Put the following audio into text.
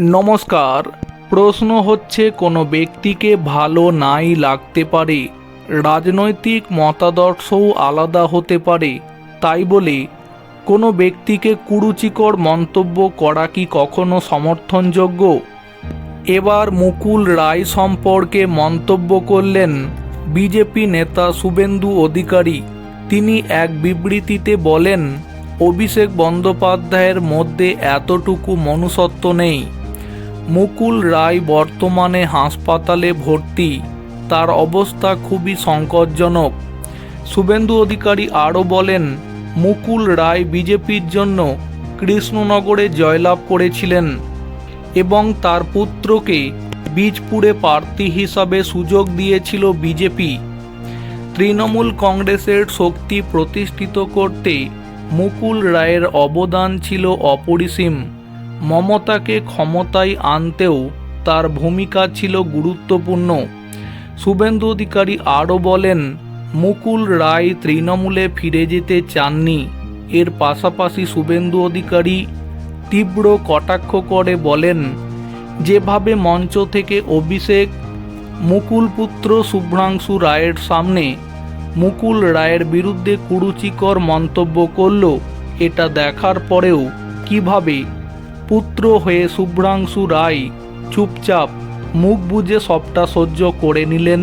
নমস্কার। প্রশ্ন হচ্ছে, কোনো ব্যক্তিকে ভালো নাই লাগতে পারে, রাজনৈতিক মতাদর্শও আলাদা হতে পারে, তাই বলে, কোনো ব্যক্তিকে কুরুচিকর মন্তব্য করা কি কখনো সমর্থনযোগ্য? এবার মুকুল রায় সম্পর্কে মন্তব্য করলেন বিজেপি নেতা শুভেন্দু অধিকারী। তিনি এক বিবৃতিতে বলেন, অভিষেক বন্দ্যোপাধ্যায়ের মধ্যে এতটুকু মনুষ্যত্ব নেই। মুকুল রায় বর্তমানে হাসপাতালে ভর্তি। তার অবস্থা খুবই সংকটজনক। শুভেন্দু অধিকারী আরও বলেন, মুকুল রায় বিজেপির জন্য কৃষ্ণনগরে জয়লাভ করেছিলেন এবং তার পুত্রকে বীজপুরে প্রার্থী হিসাবে সুযোগ দিয়েছিল বিজেপি। তৃণমূল কংগ্রেসের শক্তি প্রতিষ্ঠিত করতে মুকুল রায়ের অবদান ছিল অপরিসীম। মমতাকে ক্ষমতায় আনতেও তার ভূমিকা ছিল গুরুত্বপূর্ণ। শুভেন্দু অধিকারী আরও বলেন, মুকুল রায় তৃণমূলে ফিরে যেতে চাননি। এর পাশাপাশি শুভেন্দু অধিকারী তীব্র কটাক্ষ করে বলেন, যেভাবে মঞ্চ থেকে অভিষেক মুকুল পুত্র শুভ্রাংশু রায়ের সামনে মুকুল রায়ের বিরুদ্ধে কুরুচিকর মন্তব্য করল, এটা দেখার পরেও কীভাবে পুত্র হয়ে শুভ্রাংশু রায় চুপচাপ মুখ বুঝে সবটা সহ্য করে নিলেন।